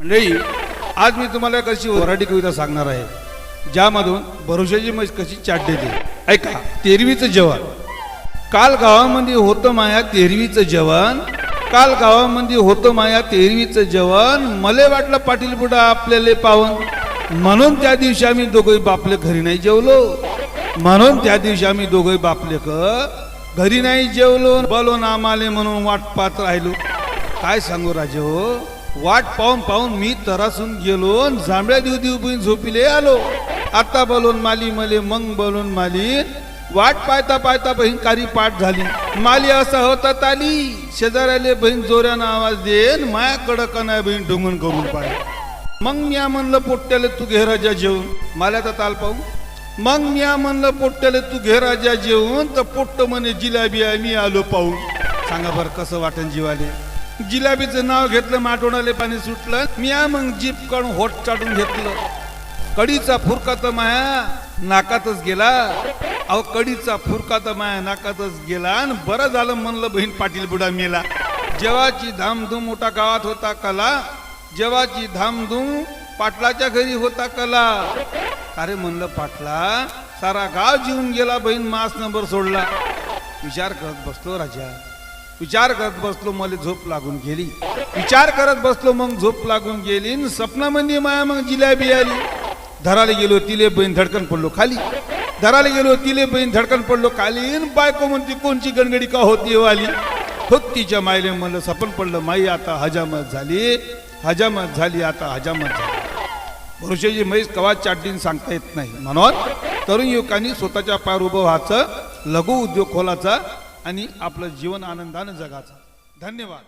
म्हणजे मंडळी आज मी तुम्हाला कशी वराठी कविता सांगणार आहे ज्यामधून भरोशाची म्हैस कशी चाट देते ऐका तेरवीचं जेवण. काल गावामध्ये होतं माया तेरवीचं जेवण. काल गावामध्ये होतं माया तेरवीचं जेवण. मले वाटलं पाटील बुडा आपल्याला पावन म्हणून त्या दिवशी आम्ही दोघे बापले घरी नाही जेवलो. म्हणून त्या दिवशी आम्ही दोघे बापले क घरी नाही जेवलो. बलो नामाले म्हणून वाट पाहत राहिलो. काय सांगू राजे हो? वाट पाहून पाहून मी तरासून गेलो जांभळ्या देऊ देऊ बहीण झोपिले आलो. आता बोलून माली मले मग बोलून माली. वाट पाहता पाहता बहीण कारी पाठ झाली. माली असा होता ताली. शेजाऱ्याले बहीण जोऱ्यानं आवाज देन माया कडक नाही बहीण ढोंगण करून पाहिजे मग मी म्हणलं पोट्ट्याले तू घे राजा जेवून. माल्याचा ताल पाहू. मग मी म्हणलं पोट्ट्याले तू घे राजा जेवून. तर पोट्ट म्हणे जिलाबी आहे मी आलो पाहून सांगा बरं कसं वाटन जीवाले? जिलाबीचं नाव घेतलं माटोणाले पाणी सुटलं. मी मग जीप काढून होट चाटून घेतलं. कडीचा फुरका तर माया नाकातच गेला. अहो कडीचा फुरका तर माया नाकातच गेला. आणि बरं झालं म्हणलं बहीण पाटील बुडा मेला. जेवाची धामधूम मोठा गावात होता कला. जेवाची धामधूम पाटलाच्या घरी होता कला. अरे म्हणलं पाटला सारा गाव जीवन गेला बहीण मास नंबर सोडला. विचार करत बसलो राजा. विचार करत बसलो मला झोप लागून गेली. विचार करत बसलो मग झोप लागून गेली स्वप्नामध्ये माया मग जिलाबी आली. धराला गेलो तिले बहीण धडकन पडलो खाली. धराला गेलो तिले बहीण धडकन पडलो खाली बायको म्हणते कोणची गणगडी का होती वाली? होत तिच्या मायले म्हणलं सपन पडलं माई आता हजामत झाली. हजामत झाली आता हजामत झाली. भरोशाची म्हैस कवा चाटीन सांगता येत नाही. म्हणून तरुण युवकांनी स्वतःच्या पायावर उभं व्हायचं लघु उद्योग खोलाचा आणि आपलं जीवन आनंदानं जगाचं. धन्यवाद.